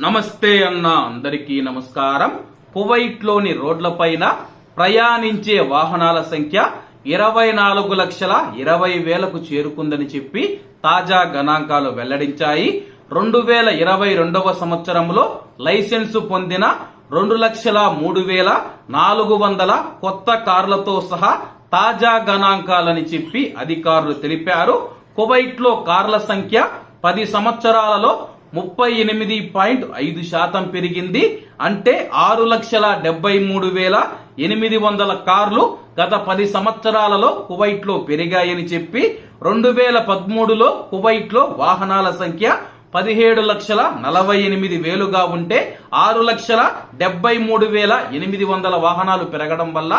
నమస్తే అన్న అందరికీ నమస్కారం. కువైట్లోని రోడ్లపైన ప్రయాణించే వాహనాల సంఖ్య ఇరవై నాలుగు లక్షల ఇరవై వేలకు చేరుకుందని చెప్పి తాజా గణాంకాలు వెల్లడించాయి. రెండు వేల ఇరవై రెండవ సంవత్సరంలో లైసెన్సు పొందిన రెండు లక్షల మూడు వేల నాలుగు వందల కొత్త కార్లతో సహా తాజా గణాంకాలని చెప్పి అధికారులు తెలిపారు. కువైట్లో కార్ల సంఖ్య పది సంవత్సరాలలో ముప్పై ఎనిమిది పాయింట్ ఐదు శాతం పెరిగింది. అంటే ఆరు లక్షల డెబ్బై మూడు వేల ఎనిమిది వందల కార్లు గత పది సంవత్సరాలలో కువైట్లో పెరిగాయని చెప్పి రెండు వేల పదమూడులో కువైట్లో వాహనాల సంఖ్య పదిహేడు లక్షల నలభై ఎనిమిది వేలుగా ఉంటే ఆరు లక్షల డెబ్బై మూడు వేల ఎనిమిది వందల వాహనాలు పెరగడం వల్ల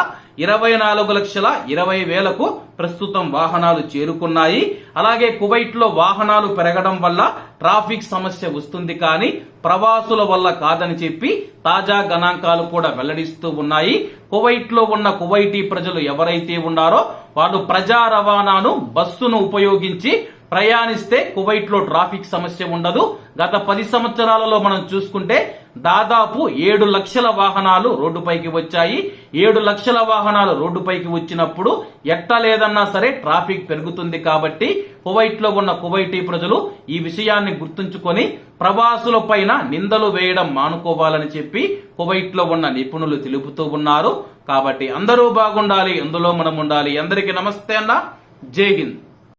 ఇరవై నాలుగు లక్షల ఇరవై వేలకు ప్రస్తుతం వాహనాలు చేరుకున్నాయి. అలాగే కువైట్లో వాహనాలు పెరగడం వల్ల ట్రాఫిక్ సమస్య వస్తుంది కానీ ప్రవాసుల వల్ల కాదని చెప్పి తాజా గణాంకాలు కూడా వెల్లడిస్తూ ఉన్నాయి. కువైట్లో ఉన్న కువైటీ ప్రజలు ఎవరైతే ఉన్నారో వాళ్ళు ప్రజా రవాణాను బస్సును ఉపయోగించి ప్రయాణిస్తే కువైట్లో ట్రాఫిక్ సమస్య ఉండదు. గత పది సంవత్సరాలలో మనం చూసుకుంటే దాదాపు ఏడు లక్షల వాహనాలు రోడ్డుపైకి వచ్చాయి. ఏడు లక్షల వాహనాలు రోడ్డుపైకి వచ్చినప్పుడు ఎట్ట లేదన్నా సరే ట్రాఫిక్ పెరుగుతుంది కాబట్టి కువైట్లో ఉన్న కువైటీ ప్రజలు ఈ విషయాన్ని గుర్తుంచుకొని ప్రవాసుల పైన నిందలు వేయడం మానుకోవాలని చెప్పి కువైట్లో ఉన్న నిపుణులు తెలుపుతూ ఉన్నారు. కాబట్టి అందరూ బాగుండాలి. అందులో మనం ఉండాలి. అందరికీ నమస్తే అన్న. జై హింద్.